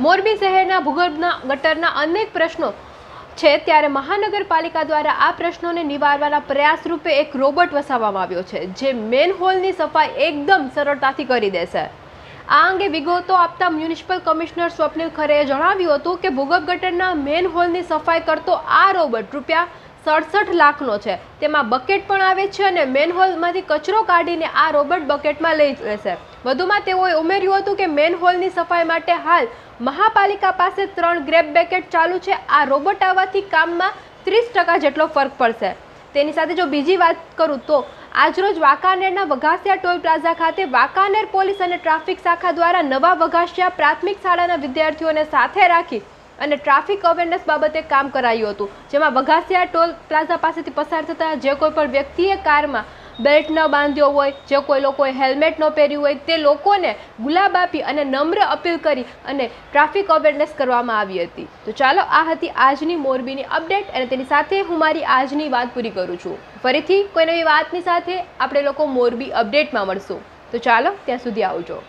મોરબી શહેરના ભૂગર્ભના ગટરના અનેક પ્રશ્નો છે. ત્યારે મહાનગરપાલિકા દ્વારા આ પ્રશ્નોને નિવારવાના પ્રયાસ રૂપે એક રોબોટ વસાવવામાં આવ્યો છે, જે મેન હોલની સફાઈ એકદમ સરળતાથી કરી દેશે આ અંગે વિગતો આપતા મ્યુનિસિપલ કમિશનર સ્વપ્નિલ ખરેએ જણાવ્યું હતું કે ભૂગર્ભ ગટરના મેન હોલની સફાઈ કરતો આ રોબોટ રૂપિયા સડસઠ લાખનો છે. તેમાં બકેટ પણ આવે છે અને મેન હોલમાંથી કચરો કાઢીને આ રોબોટ બકેટમાં લઈ જશે. વધુમાં તેઓએ ઉમેર્યું હતું કે મેન હોલની સફાઈ માટે હાલ મહાપાલિકા પાસે ત્રણ ગ્રેપ બેકેટ ચાલુ છે. આ રોબોટ આવવાથી કામમાં ત્રીસ ટકા જેટલો ફરક પડશે. તેની સાથે જો બીજી વાત કરું તો આજરોજ વાંકાનેરના વઘાસિયા ટોલ પ્લાઝા ખાતે વાંકાનેર પોલીસ અને ટ્રાફિક શાખા દ્વારા નવા વઘાસિયા પ્રાથમિક શાળાના વિદ્યાર્થીઓને સાથે રાખી અને ટ્રાફિક અવેરનેસ બાબતે કામ કરાયું હતું, જેમાં વઘાસિયા ટોલ પ્લાઝા પાસેથી પસાર થતા જે કોઈ પણ વ્યક્તિએ કારમાં બેલ્ટ ન બાંધ્યો હોય, જે કોઈ લોકોએ હેલ્મેટ ન પહેર્યું હોય, તે લોકોને ગુલાબ આપી અને નમ્ર અપીલ કરી અને ટ્રાફિક અવેરનેસ કરવામાં આવી હતી. તો ચાલો, આ હતી આજની મોરબીની અપડેટ અને તેની સાથે હું મારી આજની વાત પૂરી કરું છું. ફરીથી કોઈ નવી વાતની સાથે આપણે લોકો મોરબી અપડેટમાં મળશું. તો ચાલો, ત્યાં સુધી આવજો.